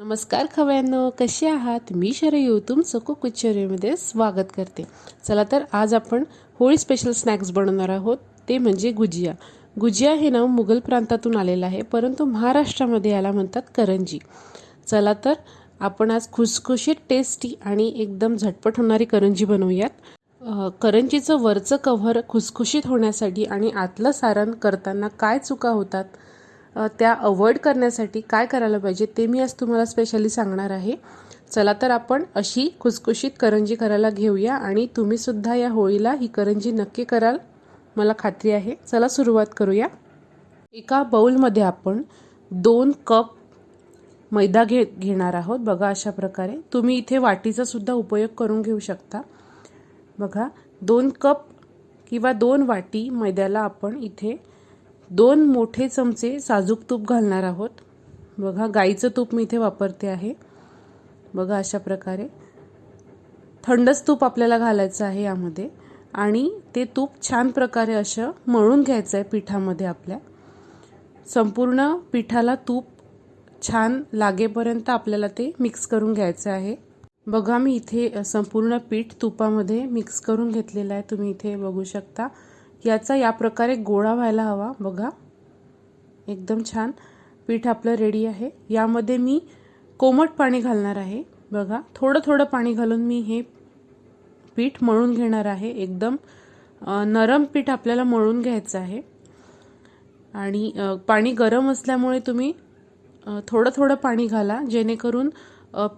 नमस्कार खवयांनो कसे आहात? मी शरयू तुमचं कुक विचारेमध्ये स्वागत करते. चला तर आज आपण होळी स्पेशल स्नॅक्स बनवणार आहोत ते म्हणजे गुजिया. गुजिया हे नाव मुघल प्रांतातून आलेलं आहे परंतु महाराष्ट्रामध्ये याला म्हणतात करंजी. चला तर आपण आज खुसखुशीत टेस्टी आणि एकदम झटपट होणारी करंजी बनवूयात. करंजीचं वरचं कव्हर खुसखुशीत होण्यासाठी आणि आतलं सारण करताना काय चुका होतात? त्या अवॉइड करण्यासाठी काय करायला पाहिजे ते मी आज तुम्हाला स्पेशली सांगणार आहे. चला तर आपण अशी खुसखुशीत करंजी करायला घेऊया आणि तुम्हीसुद्धा या होळीला ही करंजी नक्की कराल. मला खात्री आहे. चला सुरुवात करूया. एका बाउलमध्ये आपण दोन कप मैदा घे घेणार आहोत. बघा अशा प्रकारे. तुम्ही इथे वाटीचा सुद्धा उपयोग करून घेऊ शकता. बघा दोन कप किंवा दोन वाटी मैद्याला आपण इथे दोन मोठे चमचे साजूक तूप घालणार आहोत. बघा गाईचं तूप मी इथे वापरते आहे. बघा अशा प्रकारे. थंडच तूप आपल्याला घालायचं आहे यामध्ये. आणि ते तूप छान प्रकारे असं मळून घ्यायचं आहे पिठामध्ये आपल्या. संपूर्ण पिठाला तूप छान लागेपर्यंत आपल्याला ते मिक्स करून घ्यायचं आहे. बघा मी इथे संपूर्ण पीठ तुपामध्ये मिक्स करून घेतलेलं आहे. तुम्ही इथे बघू शकता. याचा या प्रकारे गोळा व्हायला हवा. बघा. एकदम छान. पीठ आपलं रेडी आहे. यामध्ये मी कोमट पाणी घालणार आहे. बघा. थोडं थोडं पाणी घालून मी हे पीठ मळून घेणार आहे. एकदम नरम पीठ आपल्याला मळून घ्यायचं आहे. आणि पाणी गरम असल्यामुळे तुम्ही थोडं थोडं पाणी घाला. जेणेकरून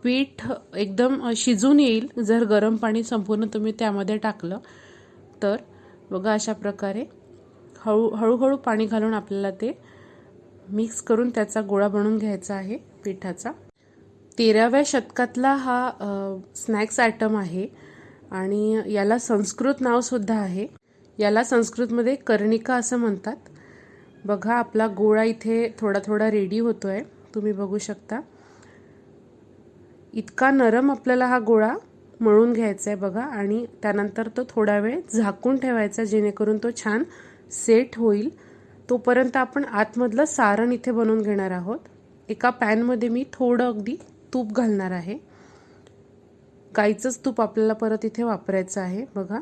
पीठ एकदम शिजून येईल. जर गरम पाणी संपूर्ण तुम्ही त्यामध्ये टाकलं तर. बघा अशा प्रकारे हळू हळूहळू पाणी घालून आपल्याला ते मिक्स करून त्याचा गोळा बनवून घ्यायचा आहे पिठाचा. तेराव्या शतकातला हा स्नॅक्स आयटम आहे आणि याला संस्कृत नावसुद्धा आहे. याला संस्कृतमध्ये कर्णिका असं म्हणतात. बघा आपला गोळा इथे थोडा थोडा रेडी होतो आहे तुम्ही बघू शकता. इतका नरम आपल्याला हा गोळा मळून घ्यायचा आहे बघा. आणि त्यानंतर तो थोडा वेळ झाकून ठेवायचा जेणेकरून तो छान सेट होईल. तोपर्यंत आपण आतमधलं सारण इथे बनवून घेणार आहोत. एका पॅनमध्ये मी थोडं अगदी तूप घालणार आहे. गाईचंच तूप आपल्याला परत इथे वापरायचं आहे बघा.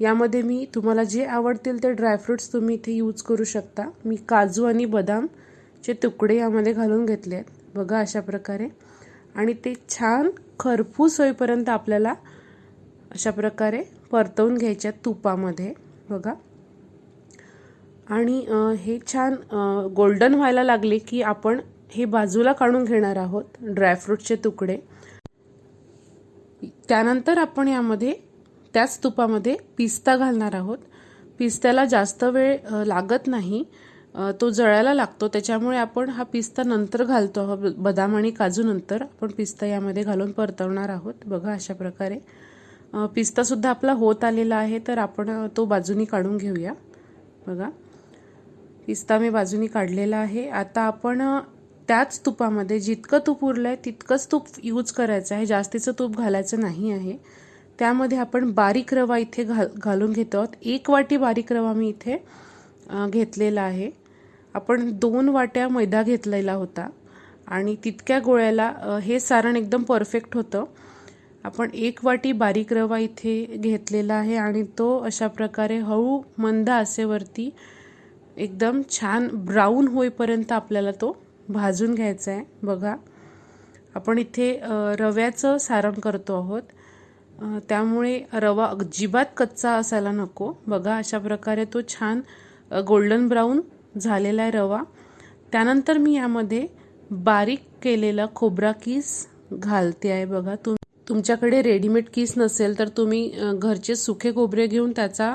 यामध्ये मी तुम्हाला जे आवडतील ते ड्रायफ्रुट्स तुम्ही इथे यूज करू शकता. मी काजू आणि बदामचे तुकडे यामध्ये घालून घेतले आहेत बघा अशा प्रकारे. आणि ते छान खरपूस होईपर्यंत आपल्याला अशा प्रकारे परतवून घ्यायच्या तुपामध्ये बघा. आणि हे छान गोल्डन व्हायला लागले की आपण हे बाजूला काढून घेणार आहोत ड्रायफ्रूटचे तुकडे. त्यानंतर आपण यामध्ये त्याच तुपामध्ये पिस्ता घालणार आहोत. पिस्त्याला जास्त वेळ लागत नाही. तो जळायला लागतो. त्याच्यामुळे आपण हा पिस्ता नंतर घालतो. आहोत बदाम आणि काजू नंतर आपण पिस्ता यामध्ये घालून परतवणार आहोत. बघा अशा प्रकारे. पिस्तासुद्धा आपला होत आलेला आहे तर आपण तो बाजूनी काढून घेऊया. बघा. पिस्ता मी बाजूनी काढलेला आहे. आता आपण त्याच तुपामध्ये जितकं तूप उरलं आहे तितकंच तूप यूज करायचं आहे. जास्तीचं तूप घालायचं नाही आहे. त्यामध्ये आपण बारीक रवा इथे घाल घालून घेतो आहोत. एक वाटी बारीक रवा मी इथे घेतलेला आहे. आपण दोन वाट्या मैदा घेतलेला होता. आणि तितक्या गोळ्याला हे सारण एकदम परफेक्ट होतं. आपण एक वाटी बारीक रवा इथे घेतलेला आहे आणि तो अशा प्रकारे हळू मंद आसेवरती एकदम छान ब्राऊन होईपर्यंत आपल्याला तो भाजून घ्यायचा आहे. बघा आपण इथे रव्याचं सारण करतो आहोत. त्यामुळे रवा अजिबात कच्चा असायला नको. बघा अशा प्रकारे तो छान गोल्डन ब्राऊन झालेला आहे रवा. त्यानंतर मी यामध्ये बारीक केलेला खोबरा किस घालते आहे बघा. तुम तुमच्याकडे रेडीमेड किस नसेल तर तुम्ही घरचे सुखे खोबरे घेऊन त्याचा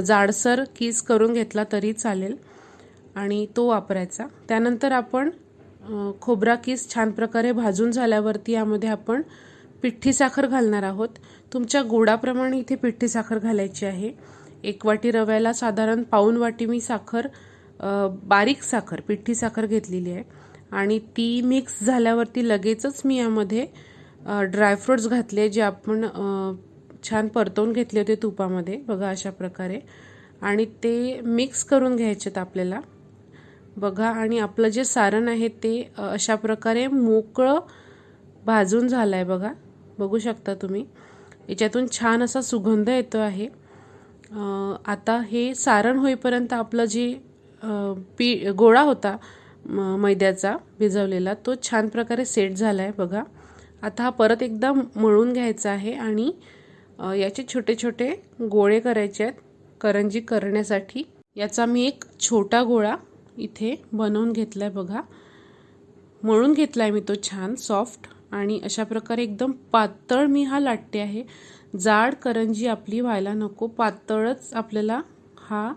जाडसर किस करून घेतला तरी चालेल. आणि तो वापरायचा. त्यानंतर आपण खोबरा किस छान प्रकारे भाजून झाल्यावरती यामध्ये आपण पिठ्ठी साखर घालणार आहोत. तुमच्या गोडाप्रमाणे इथे पिठ्ठी साखर घालायची आहे. एक वाटी रव्याला साधारण पाऊन वाटी मी साखर बारीक साखर पिठी साखर घेतलेली आहे. आणि ती मिक्स झाल्यावरती लगेचच मी यामध्ये ड्रायफ्रुट्स घातले जे आपण छान परतवून घेतले होते तुपामध्ये बघा अशा प्रकारे. आणि ते मिक्स करून घ्यायचेत आपल्याला. बघा आणि आपलं जे सारण आहे ते अशा प्रकारे मोकळं भाजून झालं आहे बघा. बघू शकता तुम्ही. याच्यातून छान असा सुगंध येतो आहे. आता हे सारण होईपर्यंत आपलं जे पी गोळा होता म मैद्याचा भिजवलेला. तो छान प्रकारे सेट झाला आहे बघा. आता हा परत एकदा मळून घ्यायचा आहे आणि याचे छोटे छोटे गोळे करायचे आहेत करंजी करण्यासाठी. याचा मी एक छोटा गोळा इथे बनवून घेतला आहे बघा. मळून घेतला आहे मी तो छान सॉफ्ट. आणि अशा प्रकारे एकदम पातळ मी हा लाटते आहे. जाड करंजी आपली व्हायला नको. पातळच आपल्याला हा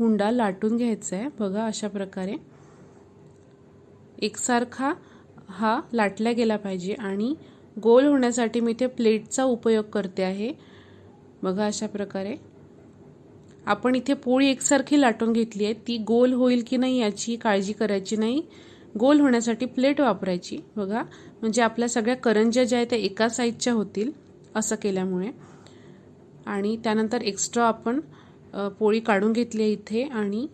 हुंडा लाटून घ्यायचा आहे बघा अशा प्रकारे. एकसारखा हा लाटला गेला पाहिजे आणि गोल होण्यासाठी मी ते प्लेटचा उपयोग करते आहे. बघा अशा प्रकारे. आपण इथे पोळी एकसारखी लाटून घेतली आहे. ती गोल होईल की नाही याची काळजी करायची नाही. गोल होण्यासाठी प्लेट वापरायची. बघा. म्हणजे आपल्या सगळ्या करंज्या ज्या आहेत त्या एका साईजच्या होतील असं केल्यामुळे. आणि त्यानंतर एक्स्ट्रा आपण पोळी काढून घेतली आहे इथे आणि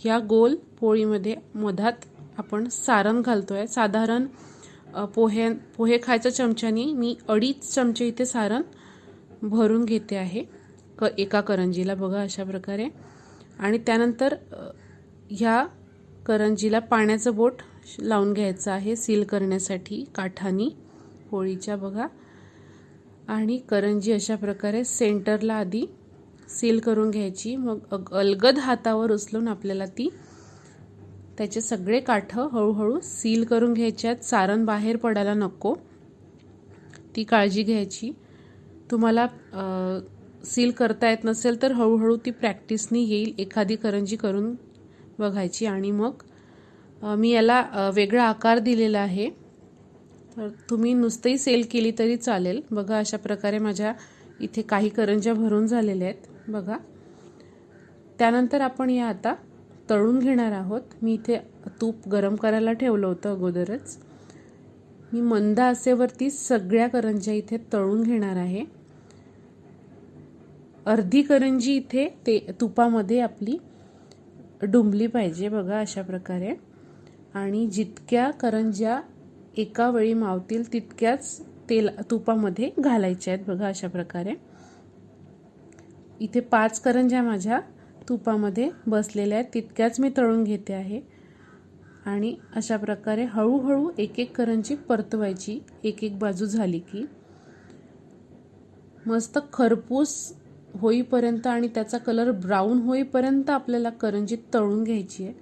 ह्या गोल पोळीमध्ये मधात आपण सारण घालतो आहे साधारण पोहे पोहे खायच्या चमच्यानी मी अडीच चमचे इथे सारण भरून घेते आहे. क एका करंजीला बघा अशा प्रकारे. आणि त्यानंतर ह्या करंजीला पाण्याचं बोट लावून घ्यायचं आहे सील करण्यासाठी काठानी पोळीच्या बघा. आणि करंजी अशा प्रकारे सेंटरला आधी सील करून घ्यायची. मग अग अलगद हातावर उचलून आपल्याला ती त्याचे सगळे काठं हळूहळू सील करून घ्यायच्यात सारण बाहेर पडायला नको. ती काळजी घ्यायची. तुम्हाला सील करता येत नसेल तर हळूहळू ती प्रॅक्टिसनी येईल. एखादी करंजी करून बघायची. आणि मग मी याला वेगळा आकार दिलेला आहे. तर तुम्ही नुसतंही सेल केली तरी चालेल. बघा अशा प्रकारे माझ्या इथे काही करंज्या भरून झालेल्या आहेत. बघा. त्यानंतर आपण या आता तळून घेणार आहोत. मी इथे तूप गरम करायला ठेवलं होतं अगोदरच. मी मंद आसेवरती सगळ्या करंज्या इथे तळून घेणार आहे. अर्धी करंजी इथे ते तुपामध्ये आपली डुंबली पाहिजे बघा अशा प्रकारे. आणि जितक्या करंज्या एका वेळी मावतील तितक्याच तेल तुपामध्ये घालायचे आहेत बघा अशा प्रकारे. इथे पाच करंज्या माझ्या तुपामध्ये बसलेल्या आहेत. तितक्याच मी तळून घेते आहे. आणि अशा प्रकारे हळूहळू एक एक करंजी परतवायची. एक एक बाजू झाली की. मस्त खरपूस होईपर्यंत आणि त्याचा कलर ब्राऊन होईपर्यंत आपल्याला करंजी तळून घ्यायची आहे.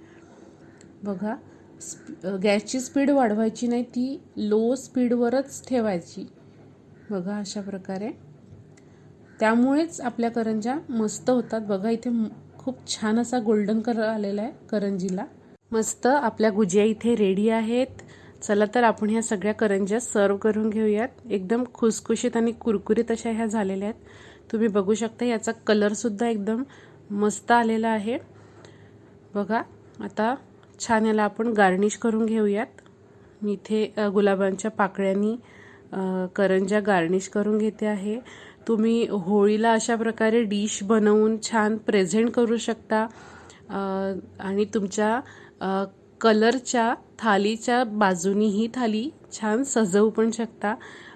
बघा गॅसची स्पीड वाढवायची नाही ती लो स्पीडवरच ठेवायची. बघा अशा प्रकारे. त्यामुळेच आपल्या करंज्या मस्त होतात. बघा इथे खूप छान असा गोल्डन कलर आलेला आहे करंजीला. मस्त आपल्या गुजिया इथे रेडी आहेत. चला तर आपण ह्या सगळ्या करंज्या सर्व करून घेऊयात. एकदम खुसखुशीत आणि कुरकुरीत अशा ह्या झालेल्या आहेत. तुम्ही बघू शकता याचा कलरसुद्धा एकदम मस्त आलेला आहे. बघा आता छान याला आपण गार्निश करून घेऊयात. मी इथे गुलाबांच्या पाकळ्यांनी करंजा करंज्या गार्निश करून घेते आहे. तुम्ही होळीला अशा प्रकारे डिश बनवून छान प्रेझेंट करू शकता. आणि तुमच्या कलरच्या थालीच्या बाजूनी ही थाली छान सजवू पण शकता.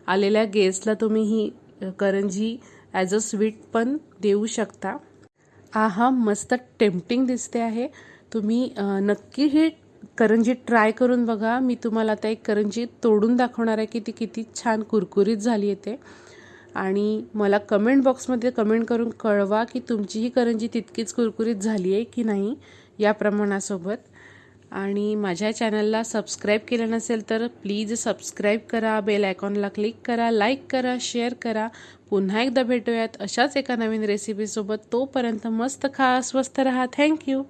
आलेल्या गेस्टला तुम्ही ही करंजी ॲज अ स्वीट पण देऊ शकता. आहा मस्त टेम्पटिंग दिसते आहे. तुम्ही नक्की ही करंजी ट्राय करून बघा. मी तुम्हाला आता एक करंजी तोडून दाखवणार आहे की ती किती छान कुरकुरीत झाली आहे ते. आणि मला कमेंट बॉक्समध्ये कमेंट करून कळवा की तुमची ही करंजी तितकीच कुरकुरीत झाली आहे की नाही या प्रमाणासोबत. आणि माझ्या चॅनलला सबस्क्राईब केलं नसेल तर प्लीज सबस्क्राईब करा बेल आयकॉनला क्लिक करा लाईक करा शेअर करा. पुन्हा एकदा भेटूयात अशाच एका नवीन रेसिपीसोबत तोपर्यंत मस्त खा स्वस्त रहा. थँक्यू